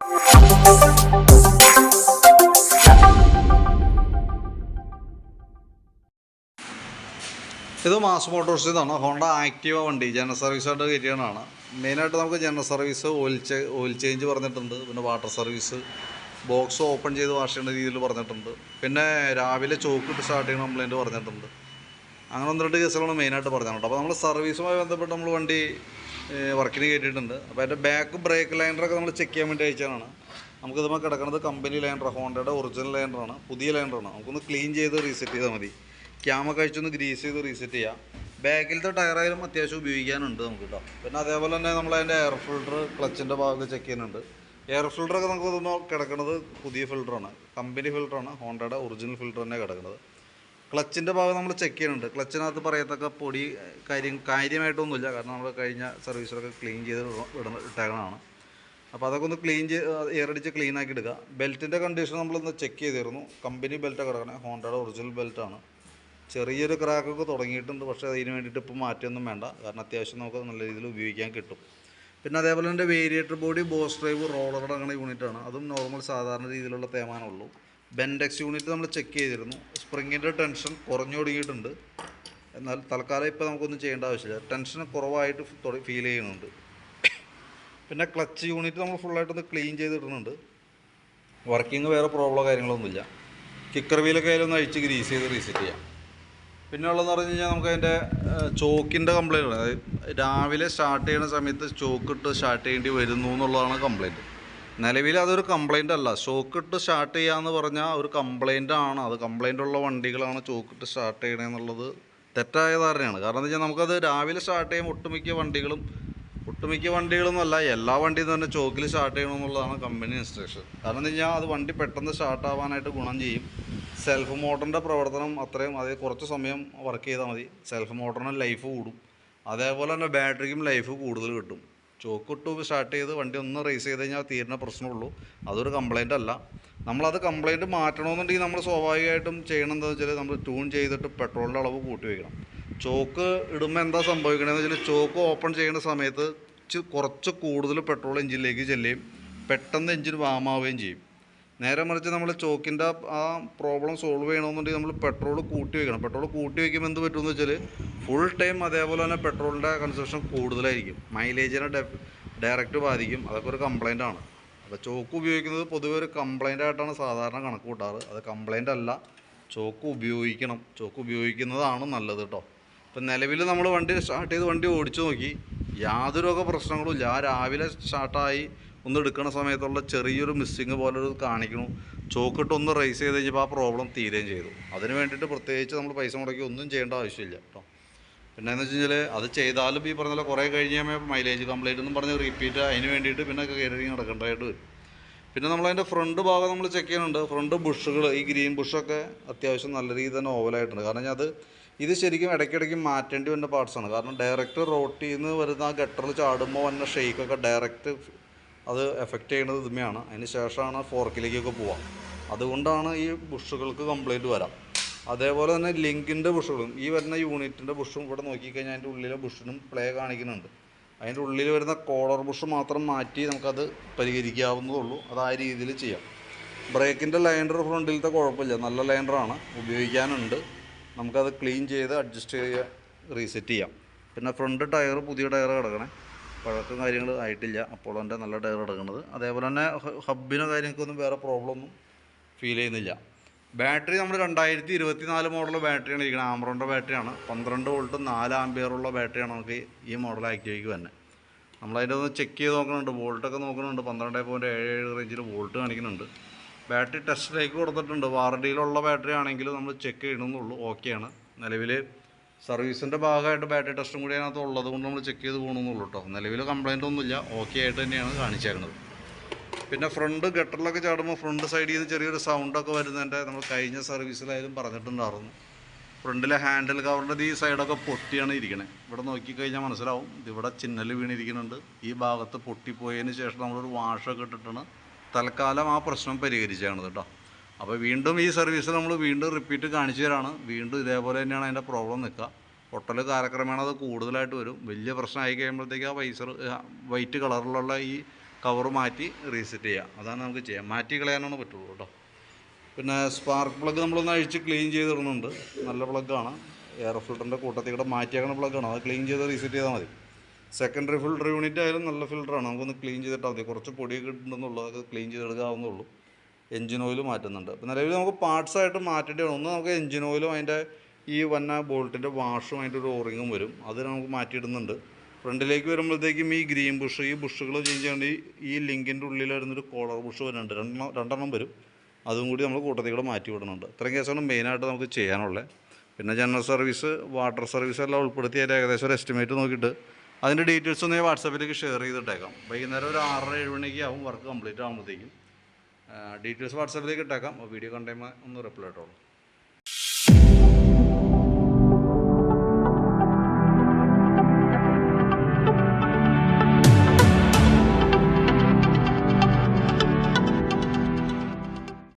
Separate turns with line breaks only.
ഇത് മാസ് മോട്ടോഴ്സിൽ നിന്നാണ് ഹോണ്ട ആക്റ്റീവ വണ്ടി. ജനറൽ സർവീസായിട്ട് കയറ്റിയതാണ് മെയിനായിട്ട് നമുക്ക് general service oil oil change പറഞ്ഞിട്ടുണ്ട്. പിന്നെ വാട്ടർ സർവീസ് ബോക്സ് ഓപ്പൺ ചെയ്ത് വാഷ് ചെയ്യേണ്ട രീതിയിൽ പറഞ്ഞിട്ടുണ്ട്. പിന്നെ രാവിലെ ചോക്കിട്ട് സ്റ്റാർട്ട് ചെയ്യുന്ന കംപ്ലയിന്റ് പറഞ്ഞിട്ടുണ്ട്. അങ്ങനെ ഒന്ന് രണ്ട് കേസുകളാണ് മെയിനായിട്ട് പറഞ്ഞിട്ടുണ്ട് അപ്പോൾ നമ്മൾ സർവീസുമായി ബന്ധപ്പെട്ട് നമ്മൾ വണ്ടി വർക്കിന് കയറ്റിയിട്ടുണ്ട് അപ്പോൾ അതിന്റെ ബാക്ക് ബ്രേക്ക് ലൈനറൊക്കെ നമ്മൾ ചെക്ക് ചെയ്യാൻ വേണ്ടി അയച്ചതാണ്. നമുക്ക് ഇതുമ്പോൾ കിടക്കുന്നത് കമ്പനി ലൈൻഡർ ഹോണ്ടയുടെ ഒറിജിനൽ ലൈനറാണ് പുതിയ ലൈനറാണ് നമുക്കൊന്ന് ക്ലീൻ ചെയ്ത് റീസെറ്റ് ചെയ്താൽ മതി. ക്യാമ കഴിച്ചൊന്ന് ഗ്രീസ് ചെയ്ത് റീസെറ്റ് ചെയ്യാം. ബാക്കിലത്തെ ടയറായാലും അത്യാവശ്യം ഉപയോഗിക്കാനുണ്ട് നമുക്ക് കേട്ടോ പിന്നെ അതേപോലെ തന്നെ നമ്മൾ അതിന്റെ എയർ ഫിൽട്ടർ ക്ലച്ചിന്റെ ഭാഗത്ത് ചെക്ക് ചെയ്യുന്നുണ്ട്. എയർ ഫിൽട്ടറൊക്കെ നമുക്ക് ഇതൊന്ന് കിടക്കുന്നത് പുതിയ ഫിൽട്ടറാണ് കമ്പനി ഫിൽട്ടറാണ് ഹോണ്ടയുടെ ഒറിജിനൽ ഫിൽട്ടർ തന്നെ കിടക്കുന്നത് ക്ലച്ചിന്റെ ഭാഗം നമ്മൾ ചെക്ക് ചെയ്യുന്നുണ്ട്. ക്ലച്ചിനകത്ത് പറയത്തക്ക പൊടി കാര്യം കാര്യമായിട്ടൊന്നുമില്ല. കാരണം നമ്മൾ കഴിഞ്ഞ സർവീസിലൊക്കെ ക്ലീൻ ചെയ്ത് ഇടുന്ന ഇട്ടേക്കണതാണ്. അപ്പോൾ അതൊക്കെ ഒന്ന് ക്ലീൻ ചെയ്ത് എയറടിച്ച് ക്ലീൻ ആക്കി എടുക്കുക ബെൽറ്റിന്റെ കണ്ടീഷൻ നമ്മളൊന്ന് ചെക്ക് ചെയ്തിരുന്നു. കമ്പനി ബെൽറ്റ് കിടക്കണേ ഹോണ്ടയുടെ ഒറിജിനൽ ബെൽറ്റാണ് ചെറിയൊരു ക്രാക്കൊക്കെ തുടങ്ങിയിട്ടുണ്ട്. പക്ഷേ അതിന് വേണ്ടിയിട്ട് ഇപ്പോൾ മാറ്റിയൊന്നും വേണ്ട. കാരണം അത്യാവശ്യം നമുക്ക് നല്ല രീതിയിൽ ഉപയോഗിക്കാൻ കിട്ടും. പിന്നെ അതേപോലെ തന്നെ variator body boss drive roller അടങ്ങുന്ന യൂണിറ്റാണ് അതും നോർമൽ സാധാരണ രീതിയിലുള്ള തേമാനമുള്ളൂ ബെൻഡെക്സ് യൂണിറ്റ് നമ്മൾ ചെക്ക് ചെയ്തിരുന്നു. സ്പ്രിങ്ങിന്റെ ടെൻഷൻ കുറഞ്ഞു തുടങ്ങിയിട്ടുണ്ട് എന്നാൽ തൽക്കാലം ഇപ്പോൾ നമുക്കൊന്നും ചെയ്യേണ്ട ആവശ്യമില്ല. ടെൻഷൻ കുറവായിട്ട് ഫീൽ ചെയ്യുന്നുണ്ട്. പിന്നെ ക്ലച്ച് യൂണിറ്റ് നമ്മൾ ഫുള്ളായിട്ടൊന്ന് ക്ലീൻ ചെയ്തിടുന്നുണ്ട്. വർക്കിംഗ് വേറെ പ്രോബ്ലമോ കാര്യങ്ങളൊന്നുമില്ല. കിക്കർ വീലൊക്കെ ആയാലും ഒന്ന് അഴിച്ച് ഗ്രീസ് ചെയ്ത് റീസെറ്റ് ചെയ്യാം. പിന്നെ ഉള്ളതെന്ന് പറഞ്ഞു കഴിഞ്ഞാൽ നമുക്ക് അതിന്റെ ചോക്കിന്റെ കംപ്ലയിന്റ് അതായത് രാവിലെ സ്റ്റാർട്ട് ചെയ്യുന്ന സമയത്ത് ചോക്കിട്ട് സ്റ്റാർട്ട് ചെയ്യേണ്ടി വരുന്നു എന്നുള്ളതാണ് കംപ്ലൈന്റ് നിലവിൽ അതൊരു കംപ്ലൈന്റ് അല്ല. ചോക്കിട്ട് സ്റ്റാർട്ട് ചെയ്യാന്ന് പറഞ്ഞാൽ ഒരു കംപ്ലൈന്റ് ആണ്. അത് കംപ്ലൈന്റ് ഉള്ള വണ്ടികളാണ് ചോക്കിട്ട് സ്റ്റാർട്ട് ചെയ്യണേ എന്നുള്ളത് തെറ്റായ ധാരണയാണ്. കാരണം എന്താ വെച്ചാൽ നമുക്കത് രാവിലെ സ്റ്റാർട്ട് ചെയ്യുമ്പോൾ ഒട്ടുമിക്ക വണ്ടികളും ഒട്ടുമിക്ക വണ്ടികളൊന്നുമല്ല എല്ലാ വണ്ടിയും തന്നെ ചോക്കിൽ സ്റ്റാർട്ട് ചെയ്യണമെന്നുള്ളതാണ് കമ്പനി ഇൻസ്ട്രക്ഷൻ കാരണം എന്താ വെച്ചാൽ അത് വണ്ടി പെട്ടെന്ന് സ്റ്റാർട്ട് ആവാനായിട്ട് ഗുണം ചെയ്യും. സെൽഫ് മോട്ടറിന്റെ പ്രവർത്തനം അത്രയും അത് കുറച്ച് സമയം വർക്ക് ചെയ്താൽ മതി. സെൽഫ് മോട്ടറിന് ലൈഫ് കൂടും. അതേപോലെ തന്നെ ബാറ്ററിക്കും ലൈഫ് കൂടുതൽ കിട്ടും. ചോക്കിട്ട് സ്റ്റാർട്ട് ചെയ്ത് വണ്ടി ഒന്ന് റേസ് ചെയ്ത് കഴിഞ്ഞാൽ തീരുന്ന പ്രശ്നമുള്ളൂ. അതൊരു കംപ്ലൈന്റ് അല്ല. നമ്മളത് കംപ്ലൈന്റ് മാറ്റണമെന്നുണ്ടെങ്കിൽ നമ്മൾ സ്വാഭാവികമായിട്ടും ചെയ്യണം എന്താ വെച്ചാൽ നമ്മൾ ട്യൂൺ ചെയ്തിട്ട് പെട്രോളിന്റെ അളവ് കൂട്ടി വയ്ക്കണം ചോക്ക് ഇടുമ്പോൾ എന്താ സംഭവിക്കണമെന്ന് വെച്ചാൽ ചോക്ക് ഓപ്പൺ ചെയ്യുന്ന സമയത്ത് കുറച്ച് കൂടുതൽ പെട്രോൾ എഞ്ചിനിലേക്ക് ചെല്ലുകയും പെട്ടെന്ന് എഞ്ചിൻ വാമാവുകയും ചെയ്യും. നേരെ മറിച്ച് നമ്മൾ ചോക്കിന്റെ ആ പ്രോബ്ലം സോൾവ് ചെയ്യണമെന്നുണ്ടെങ്കിൽ നമ്മൾ പെട്രോൾ കൂട്ടി വയ്ക്കണം പെട്രോൾ കൂട്ടി വയ്ക്കുമ്പോൾ എന്ത് പറ്റുമെന്ന് വെച്ചാൽ ഫുൾ ടൈം അതേപോലെ തന്നെ പെട്രോളിന്റെ കൺസപ്ഷൻ കൂടുതലായിരിക്കും. മൈലേജിനെ ഡയറക്റ്റ് ബാധിക്കും. അതൊക്കെ ഒരു കംപ്ലൈന്റ് ആണ്. അപ്പോൾ ചോക്ക് ഉപയോഗിക്കുന്നത് പൊതുവെ ഒരു കംപ്ലൈന്റ് ആയിട്ടാണ് സാധാരണ കണക്ക് കൂട്ടാറ്. അത് കംപ്ലൈന്റ് അല്ല. ചോക്ക് ഉപയോഗിക്കണം. ചോക്ക് ഉപയോഗിക്കുന്നതാണ് നല്ലത് കേട്ടോ ഇപ്പം നിലവിൽ നമ്മൾ വണ്ടി സ്റ്റാർട്ട് ചെയ്ത് വണ്ടി ഓടിച്ചു നോക്കി. യാതൊരു പ്രശ്നങ്ങളും ഇല്ല. ആ രാവിലെ സ്റ്റാർട്ടായി ഒന്ന് എടുക്കുന്ന സമയത്തുള്ള ചെറിയൊരു മിസ്സിങ് പോലെ ഒരു കാണിക്കണു. ചോക്കിട്ട് ഒന്ന് റേസ് ചെയ്ത് കഴിഞ്ഞപ്പോൾ ആ പ്രോബ്ലം തീരുകയും ചെയ്തു. അതിന് വേണ്ടിയിട്ട് പ്രത്യേകിച്ച് നമ്മൾ പൈസ മുടക്കി ഒന്നും ചെയ്യേണ്ട ആവശ്യമില്ല കേട്ടോ പിന്നെ എന്ന് വെച്ച് കഴിഞ്ഞാൽ അത് ചെയ്താലും ഈ പറഞ്ഞ പോലെ കുറേ കഴിഞ്ഞ് കഴിയുമ്പോൾ മൈലേജ് കംപ്ലൈന്റ് എന്നും പറഞ്ഞ് റിപ്പീറ്റ് അതിന് വേണ്ടിയിട്ട് പിന്നെ കയറി നടക്കേണ്ടതായിട്ട് വരും. പിന്നെ നമ്മളതിന്റെ ഫ്രണ്ട് ഭാഗം നമ്മൾ ചെക്ക് ചെയ്യുന്നുണ്ട്. ഫ്രണ്ട് ബുഷുകൾ ഈ ഗ്രീൻ ബുഷൊക്കെ അത്യാവശ്യം നല്ല രീതിയിൽ തന്നെ ഓവലായിട്ടുണ്ട് കാരണം അത് ഇത് ശരിക്കും ഇടയ്ക്കിടയ്ക്ക് മാറ്റേണ്ടി വരുന്ന പാർട്സാണ് കാരണം ഡയറക്റ്റ് റോട്ടിൽ നിന്ന് വരുന്ന ആ ഗട്ടറിൽ ചാടുമ്പോൾ വന്ന ഷെയ്ക്കൊക്കെ ഡയറക്റ്റ് അത് എഫക്റ്റ് ചെയ്യുന്നത് ഇതുമയാണ് അതിന് ശേഷമാണ് ഫോർക്കിലേക്കൊക്കെ പോവാം അതുകൊണ്ടാണ് ഈ ബുഷുകൾക്ക് കംപ്ലൈന്റ് വരാം. അതേപോലെ തന്നെ ലിങ്കിന്റെ ബുഷുകളും ഈ വരുന്ന യൂണിറ്റിന്റെ ബുഷും ഇവിടെ നോക്കിക്കഴിഞ്ഞാൽ അതിന്റെ ഉള്ളിലെ ബുഷിനും പ്ലേ കാണിക്കുന്നുണ്ട്. അതിന്റെ ഉള്ളിൽ വരുന്ന കോളർ ബുഷ് മാത്രം മാറ്റി നമുക്കത് പരിഹരിക്കാവുന്നതുള്ളൂ. അത് ആ രീതിയിൽ ചെയ്യാം. ബ്രേക്കിന്റെ ലൈൻഡർ ഫ്രണ്ടിലത്തെ കുഴപ്പമില്ല. നല്ല ലൈൻഡറാണ് ഉപയോഗിക്കാനുണ്ട്. നമുക്കത് ക്ലീൻ ചെയ്ത് അഡ്ജസ്റ്റ് ചെയ്യുക റീസെറ്റ് ചെയ്യാം. പിന്നെ ഫ്രണ്ട് ടയർ പുതിയ ടയർ കിടക്കണേ. പഴക്കം കാര്യങ്ങൾ ആയിട്ടില്ല. അപ്പോളോന്റെ നല്ല ടയർ കിടക്കുന്നത് അതേപോലെ തന്നെ ഹബിനോ കാര്യങ്ങൾക്കൊന്നും വേറെ പ്രോബ്ലം ഒന്നും ഫീൽ ചെയ്യുന്നില്ല. ബാറ്ററി നമ്മൾ രണ്ടായിരത്തി ഇരുപത്തി നാല് മോഡൽ ബാറ്ററിയാണ് ഇരിക്കുന്നത് ആമറോണിന്റെ ബാറ്ററിയാണ് പന്ത്രണ്ട് വോൾട്ട് നാല് ആംബിയറുള്ള ബാറ്ററിയാണ് നമുക്ക് ഈ മോഡൽ ആക്റ്റീവയ്ക്ക് തന്നെ നമ്മളതിന്റെ ഒന്ന് ചെക്ക് ചെയ്ത് നോക്കുന്നുണ്ട്. വോൾട്ടൊക്കെ നോക്കുന്നുണ്ട്. പന്ത്രണ്ട് പോയിന്റ് ഏഴ് ഏഴ് റേഞ്ചിൽ വോൾട്ട് കാണിക്കുന്നുണ്ട്. ബാറ്ററി ടെസ്റ്റിലേക്ക് കൊടുത്തിട്ടുണ്ട്. വാറണ്ടിയിലുള്ള ബാറ്ററി ആണെങ്കിലും നമ്മൾ ചെക്ക് ചെയ്യണമെന്നുള്ളൂ ഓക്കെയാണ് നിലവിൽ സർവീസിന്റെ ഭാഗമായിട്ട് ബാറ്ററി ടെസ്റ്റും കൂടി അതിനകത്ത് ഉള്ളത് കൊണ്ട് നമ്മൾ ചെക്ക് ചെയ്ത് പോകണമെന്നുള്ളൂ കേട്ടോ നിലവിൽ കംപ്ലൈന്റ് ഒന്നുമില്ല. ഓക്കെ ആയിട്ട് തന്നെയാണ് കാണിച്ചേക്കുന്നത് പിന്നെ ഫ്രണ്ട് ഗട്ടറിലൊക്കെ ചാടുമ്പോൾ ഫ്രണ്ട് സൈഡിൽ നിന്ന് ചെറിയൊരു സൗണ്ടൊക്കെ വരുന്നതിന്റെ നമ്മൾ കഴിഞ്ഞ സർവീസിലായാലും പറഞ്ഞിട്ടുണ്ടായിരുന്നു. ഫ്രണ്ടിലെ ഹാൻഡിൽ കവറിന്റെ ഈ സൈഡൊക്കെ പൊട്ടിയാണ് ഇരിക്കണത് ഇവിടെ നോക്കിക്കഴിഞ്ഞാൽ മനസ്സിലാവും. ഇവിടെ ചിന്നൽ വീണിരിക്കുന്നുണ്ട്. ഈ ഭാഗത്ത് പൊട്ടിപ്പോയതിന് ശേഷം നമ്മളൊരു വാഷൊക്കെ ഇട്ടിട്ടാണ് തൽക്കാലം ആ പ്രശ്നം പരിഹരിച്ചാണ് കേട്ടോ അപ്പോൾ വീണ്ടും ഈ സർവീസ് നമ്മൾ വീണ്ടും റിപ്പീറ്റ് കാണിച്ചു തരാണ്. വീണ്ടും ഇതേപോലെ തന്നെയാണ് അതിന്റെ പ്രോബ്ലം നിൽക്കുക. പൊട്ടൽ കാലക്രമേണ അത് കൂടുതലായിട്ട് വരും. വലിയ പ്രശ്നമായി കഴിയുമ്പോഴത്തേക്ക് ആ വൈസർ വൈറ്റ് കളറിലുള്ള ഈ കവർ മാറ്റി റീസെറ്റ് ചെയ്യുക. അതാണ് നമുക്ക് ചെയ്യാം. മാറ്റി കളയാനാണ് പറ്റുള്ളൂ കേട്ടോ. പിന്നെ സ്പാർക്ക് പ്ലഗ് നമ്മളൊന്ന് അഴിച്ച് ക്ലീൻ ചെയ്തിടുന്നുണ്ട് നല്ല പ്ലഗ്ഗാണ് എയർ ഫിൽറ്ററിന്റെ കൂട്ടത്തിൽ കൂടെ മാറ്റിയാക്കുന്ന പ്ലഗ്ഗാണ് അത് ക്ലീൻ ചെയ്ത് റീസെറ്റ് ചെയ്താൽ മതി. സെക്കൻഡറി ഫിൽറ്റർ യൂണിറ്റ് ആയാലും നല്ല ഫിൽറ്ററാണ് നമുക്കൊന്ന് ക്ലീൻ ചെയ്തിട്ടാൽ മതി. കുറച്ച് പൊടിയൊക്കെ ഇട്ടുണ്ടെന്നുള്ളൂ അതൊക്കെ ക്ലീൻ ചെയ്തെടുക്കാവുന്നുള്ളൂ എഞ്ചിൻ ഓയിൽ മാറ്റുന്നുണ്ട്. അപ്പോൾ നിലവിൽ നമുക്ക് പാർട്സ് ആയിട്ട് മാറ്റേണ്ടി വരും ഒന്ന് നമുക്ക് എഞ്ചിൻ ഓയിലും അതിന്റെ ഈ വന്ന ബോൾട്ടിന്റെ വാഷും അതിന്റെ ഒരു ഓറിങ്ങും വരും. അത് നമുക്ക് മാറ്റിയിടുന്നുണ്ട്. ഫ്രണ്ടിലേക്ക് വരുമ്പോഴത്തേക്കും ഈ ഗ്രീൻ ബുഷ് ഈ ബുഷുകൾ ചേഞ്ച് ചെയ്യേണ്ട ഈ- ലിങ്കിന്റെ ഉള്ളിൽ വരുന്നൊരു കോളർ ബുഷ് വരുന്നുണ്ട്. രണ്ടെണ്ണം രണ്ടെണ്ണം വരും. അതും കൂടി നമ്മൾ കൂട്ടത്തിൽ കൂടെ മാറ്റി വിടുന്നുണ്ട് ഇത്രയും കേസാണ് മെയിനായിട്ട് നമുക്ക് ചെയ്യാനുള്ളത് പിന്നെ ജനറൽ സർവീസ് വാട്ടർ സർവീസ് എല്ലാം ഉൾപ്പെടുത്തി അതിന്റെ ഏകദേശം ഒരു എസ്റ്റിമേറ്റ് നോക്കിയിട്ട് അതിന്റെ ഡീറ്റെയിൽസ് ഒന്ന് വാട്സാപ്പിലേക്ക് ഷെയർ ചെയ്തിട്ടേക്കാം. വൈകുന്നേരം ഒരു ആറര ഏഴ് മണിക്ക് ആവും വർക്ക് കംപ്ലീറ്റ് ആകുമ്പോഴത്തേക്കും ഡീറ്റെയിൽസ് വാട്സാപ്പിലേക്ക് ഇട്ടേക്കാം. വീഡിയോ കണ്ടുമ്പോൾ ഒന്ന് റിപ്ലൈ ഇട്ടോളൂ.